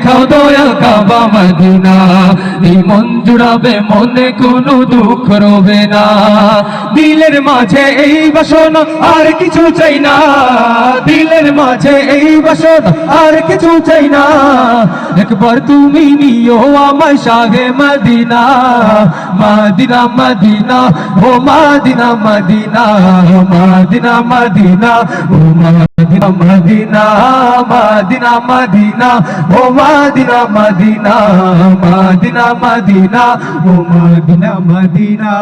দেখাও Dayal Kaaba Medina. এই মন জুড়াবে মনে কোনো দুঃখ রবে না। দিলের মাঝে এই বাসনা আর কিছু চাই না। দিলের মাঝে এই বাসনা আর কিছু চাই না। একবার তুমি নিও আমায় শাহে মদিনা। মদিনা মদিনা, ও মদিনা মদিনা মদিনা মদিনা, ও মদিনা মদিনা মদিনা মদিনা, ও মদিনা মদিনা মদিনা মদিনা, ও মদিনা মদিনা।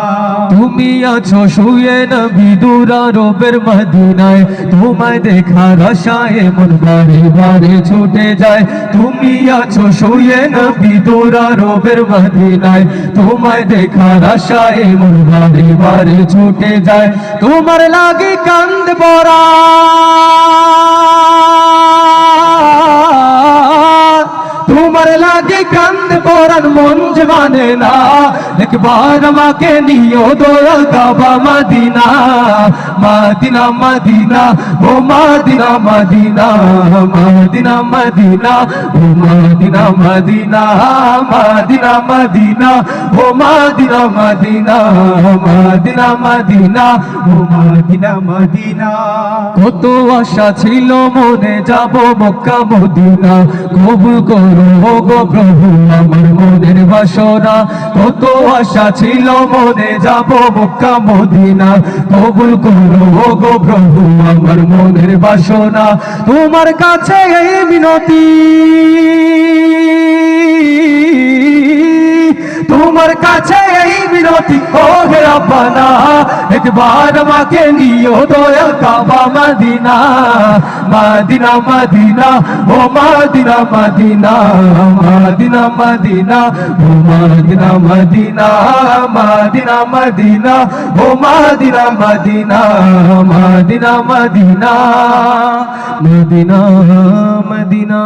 তুমি আছো শুয়ে নবী দুরা রবের মদিনায়, তোমায় দেখার আশায় মন বারে বারে ছুটে যায়। তুমি আছো শুয়ে নবী দুরা রবের মদিনায়, তোমায় দেখার আশায় মন বারে বারে ছুটে যায়। তোমার লাগে কান্দ পড়া তোমার লাগে কান্দ পরান মন যে মানে না একবার আমাকে নিও দয়াল কাবা মদিনা মদিনা মদিনা ও মদিনা মদিনা মদিনা মদিনা ও মদিনা মদিনা মদিনা মদিনা ও মদিনা মদিনা মদিনা মদিনা ও মদিনা মদিনা কত আশা ছিল মনে যাব মক্কা মদিনা কবুল করো গো প্রভু, আমার মনের বাসনা। কত আশা ছিল মনে, যাব মক্কা মদিনা। কবুল করো ও গো প্রভু, আমার মনের বাসনা। তোমার কাছে এই বিনতি তোমার কাছে এই বিনতি রব্বানা একবার আমাকে নিও দয়াল কাবা মদিনা মদিনা মদিনা ও মদিনা মদিনা মদিনা মদিনা ও Medina Medina Medina Medina oh Medina Medina Medina Medina Medina Medina